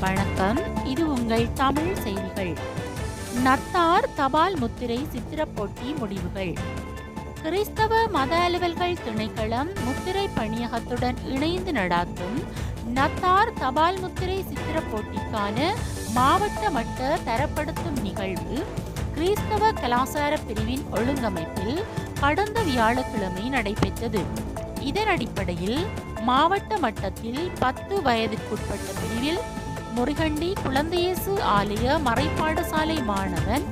வணக்கம். இது உங்கள் தமிழ் செய்திகள். நத்தார் தபால் முத்திரை சித்திரப் போட்டி முடிவுகள். கிறிஸ்தவ மத அலுவல்கள் திணைக்களம் முத்திரை பணியகத்துடன் இணைந்து நடாத்தும் நத்தார் தபால் முத்திரை சித்திரப் போட்டிக்கான மாவட்ட மட்ட தரப்படுத்தும் நிகழ்வு கிறிஸ்தவ கலாசார பிரிவின் ஒழுங்கமைப்பில் கடந்த வியாழக்கிழமை நடைபெற்றது. இதன் அடிப்படையில் மாவட்ட மட்டத்தில் பத்து வயதிற்குட்பட்ட பிரிவில் முருகண்டி குழந்தையேசு ஆலய மறைப்பாடசாலை மாணவன்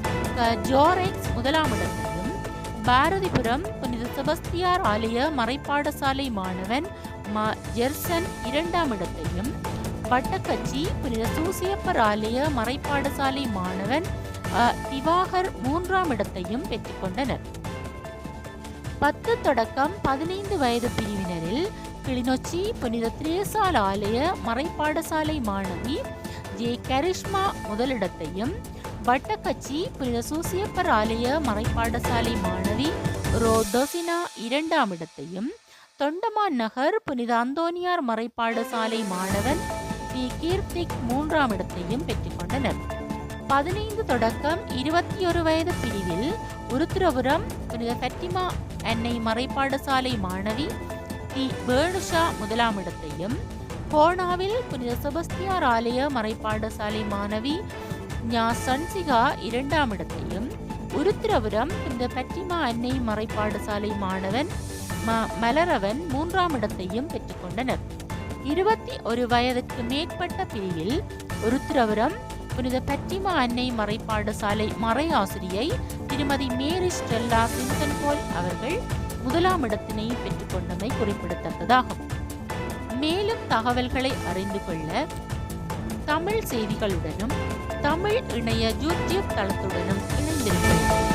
ஜோரெக்ஸ் முதலாம் இடத்தையும் பாரதிபுரம் புனித செபஸ்தியார் ஆலய மறைப்பாடசாலை மாணவன் ம ஜெர்சன் இரண்டாம் இடத்தையும் வட்டக்கச்சி புனித சூசியப்பர் ஆலய மறைப்பாடசாலை மாணவன் திவாகர் மூன்றாம் இடத்தையும் பெற்றுக்கொண்டனர் பத்து தொடக்கம் பதினைந்து வயது பிரிவினரில் கிளிநொச்சி புனித திரேசால் ஆலய மறைப்பாடசாலை மாணவி ஜே கரிஷ்மா முதலிடத்தையும் வட்டக்கச்சி புனித சூசியப்பர் ஆலய மறைப்பாடசாலை மாணவி ரோடோசினா இரண்டாம் இடத்தையும் தொண்டமான் நகர் புனித அந்தோனியார் மறைப்பாடசாலை மாணவன் பி கீர்த்திக் மூன்றாம் இடத்தையும் பெற்றுக்கொண்டனர் பதினைந்து தொடக்கம் இருபத்தி ஒரு வயது பிரிவில் உருத்திரபுரம் புனித ஃபெட்டிமா அன்னை மறைப்பாடசாலை மாணவி தி வேணுஷா முதலாம் இடத்தையும் கோணாவில் புனித செபஸ்தியார் ஆலய மறைப்பாடசாலை மாணவி ஞா சன்சிகா இரண்டாம் இடத்தையும் உருத்திரபுரம் புனித பற்றிமா அன்னை மறைப்பாடசாலை மாணவன் ம மலரவன் மூன்றாம் இடத்தையும் பெற்றுக்கொண்டனர் இருபத்தி ஒரு வயதுக்கு மேற்பட்ட பிரிவில் உருத்திரபுரம் புனித பட்டிமா அன்னை மறைப்பாடசாலை மறை ஆசிரியை திருமதி மேரி ஸ்டெல்லா சிங்கன்போல் அவர்கள் முதலாம் இடத்தினை பெற்றுக்கொண்டமை குறிப்பிடத்தக்கதாகும். மேலும் தகவல்களை அறிந்து கொள்ள தமிழ் செய்திகளுடனும் தமிழ் இணைய யூடியூப் தளத்துடனும் இணைந்திருக்கிறது